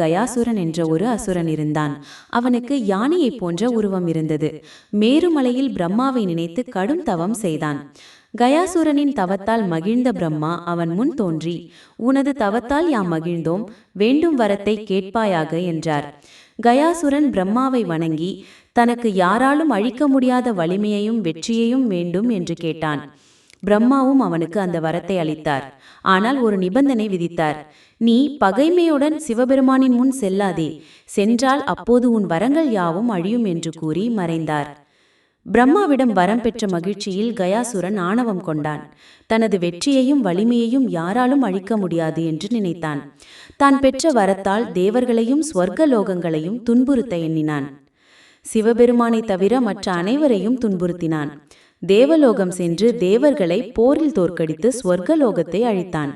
கயாசுரன் என்ற ஒரு அசுரன் இருந்தான். அவனுக்கு யானையைப் போன்ற உருவம் இருந்தது. மேருமலையில் பிரம்மாவை நினைத்து கடும் தவம் செய்தான். கயாசுரனின் தவத்தால் மகிழ்ந்த பிரம்மா அவன் முன் தோன்றி உனது தவத்தால் யாம் மகிழ்ந்தோம்? வேண்டும் வரத்தை கேட்பாயாக என்றார். கயாசுரன் பிரம்மாவை வணங்கி தனக்கு யாராலும் அழிக்க முடியாத வலிமையையும் வெற்றியையும் வேண்டும் என்று கேட்டான். பிரம்மாவும் அவனுக்கு அந்த வரத்தை அளித்தார். ஆனால் ஒரு நிபந்தனை விதித்தார். நீ பகைமையுடன் சிவபெருமானின் முன் செல்லாதே. சென்றால் அப்போது உன் வரங்கள் யாவும் அழியும் என்று கூறி மறைந்தார். பிரம்மாவிடம் வரம் பெற்ற மகிழ்ச்சியில் கயாசுரன் ஆணவம் கொண்டான். தனது வெற்றியையும் வலிமையையும் யாராலும் அழிக்க முடியாது என்று நினைத்தான். தான் பெற்ற வரத்தால் தேவர்களையும் ஸ்வர்க்க லோகங்களையும் துன்புறுத்த எண்ணினான். சிவபெருமானை தவிர மற்ற அனைவரையும் துன்புறுத்தினான். தேவலோகம் சென்று தேவர்களை போரில் தோற்கடித்து ஸ்வர்கலோகத்தை அழித்தான்.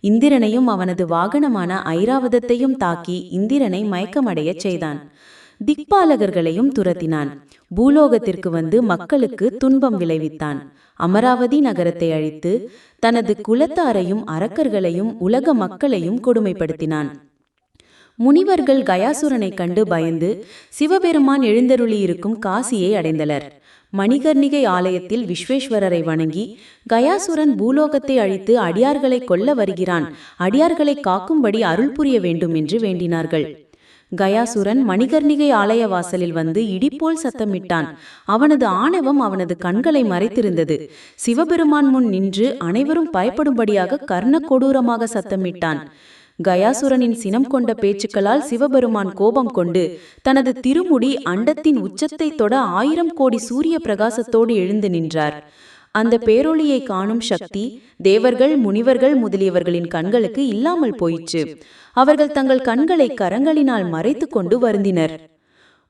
இந்திரனையும் அவனது வாகனமான ஐராவதத்தையும் தாக்கி இந்திரனை மயக்கமடையச் செய்தான். திக்பாலகர்களையும் துரத்தினான். பூலோகத்திற்கு வந்து மக்களுக்கு துன்பம் விளைவித்தான். அமராவதி நகரத்தை அழித்து தனது குலத்தாரையும் அரக்கர்களையும் உலக மக்களையும் கொடுமைப்படுத்தினான். முனிவர்கள் கயாசுரனைக் கண்டு பயந்து சிவபெருமான் எழுந்தருளியிருக்கும் காசியை அடைந்தனர். மணிகர்ணிகை ஆலயத்தில் விஸ்வேஸ்வரரை வணங்கி கயாசுரன் பூலோகத்தை அழித்து அடியார்களை கொல்ல வருகிறான். அடியார்களை காக்கும்படி அருள் புரிய வேண்டும் என்று வேண்டினார்கள். கயாசுரன் மணிகர்ணிகை ஆலய வாசலில் வந்து இடிப்போல் சத்தமிட்டான். அவனது ஆணவம் அவனது கண்களை மறைத்திருந்தது. சிவபெருமான் முன் நின்று அனைவரும் பயப்படும்படியாக கர்ண கொடூரமாக சத்தமிட்டான். கயாசுரனின் சினம் கொண்ட பேச்சுக்களால் சிவபெருமான் கோபம் கொண்டு தனது திருமுடி அண்டத்தின் உச்சத்தை தொட ஆயிரம் கோடி சூரிய பிரகாசத்தோடு எழுந்து நின்றார். அந்த பேரொளியை காணும் சக்தி தேவர்கள் முனிவர்கள் முதலியவர்களின் கண்களுக்கு இல்லாமல் போயிற்று. அவர்கள் தங்கள் கண்களை கரங்களினால் மறைத்து கொண்டு வருந்தினர்.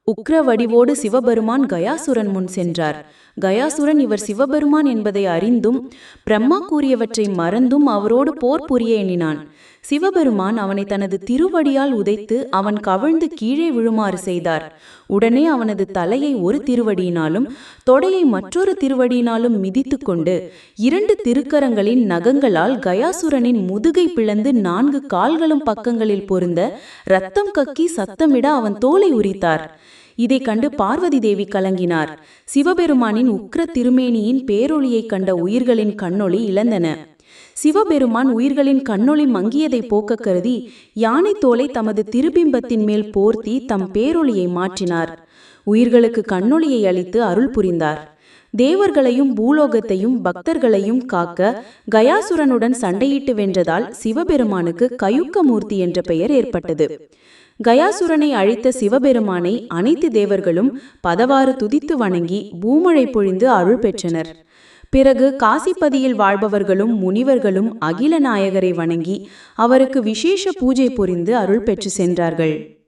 உக்ர வடிவோடு சிவபெருமான் கயாசுரன் முன் சென்றார். கயாசுரன் இவர் சிவபெருமான் என்பதை அறிந்தும் பிரம்மா கூறியவற்றை மறந்தும் அவரோடு போர் புரிய எண்ணினான். சிவபெருமான் அவனை தனது திருவடியால் உதைத்து அவன் கவிழ்ந்து கீழே விழுமாறு செய்தார். உடனே அவனது தலையை ஒரு திருவடியினாலும் தொடையை மற்றொரு திருவடியினாலும் மிதித்து கொண்டு இரண்டு திருக்கரங்களின் நகங்களால் கயாசுரனின் முதுகை பிளந்து நான்கு கால்களும் பக்கங்களில் பொருந்த ரத்தம் கக்கி சத்தமிட அவன் தோலை உரித்தார். இதை கண்டு பார்வதி தேவி கலங்கினார். சிவபெருமானின் உக்ர திருமேனியின் பேரொளியைக் கண்ட உயிர்களின் கண்ணொளி இழந்தன. சிவபெருமான் உயிர்களின் கண்ணொளி மங்கியதை போக்க கருதி யானை தோலை தமது திருபிம்பத்தின் மேல் போர்த்தி தம் பேரொளியை மாற்றினார். உயிர்களுக்கு கண்ணொளியை அளித்து அருள் புரிந்தார். தேவர்களையும் பூலோகத்தையும் பக்தர்களையும் காக்க கயாசுரனுடன் சண்டையிட்டு வென்றதால் சிவபெருமானுக்கு கயுக்கமூர்த்தி என்ற பெயர் ஏற்பட்டது. கயாசுரனை அழித்த சிவபெருமானை அனைத்து தேவர்களும் பதவாறு துதித்து வணங்கி பூமழை பொழிந்து அருள் பெற்றனர். பிறகு காசிப்பதியில் வாழ்பவர்களும் முனிவர்களும் அகில நாயகரை வணங்கி அவருக்கு விசேஷ பூஜை புரிந்து அருள் பெற்று சென்றார்கள்.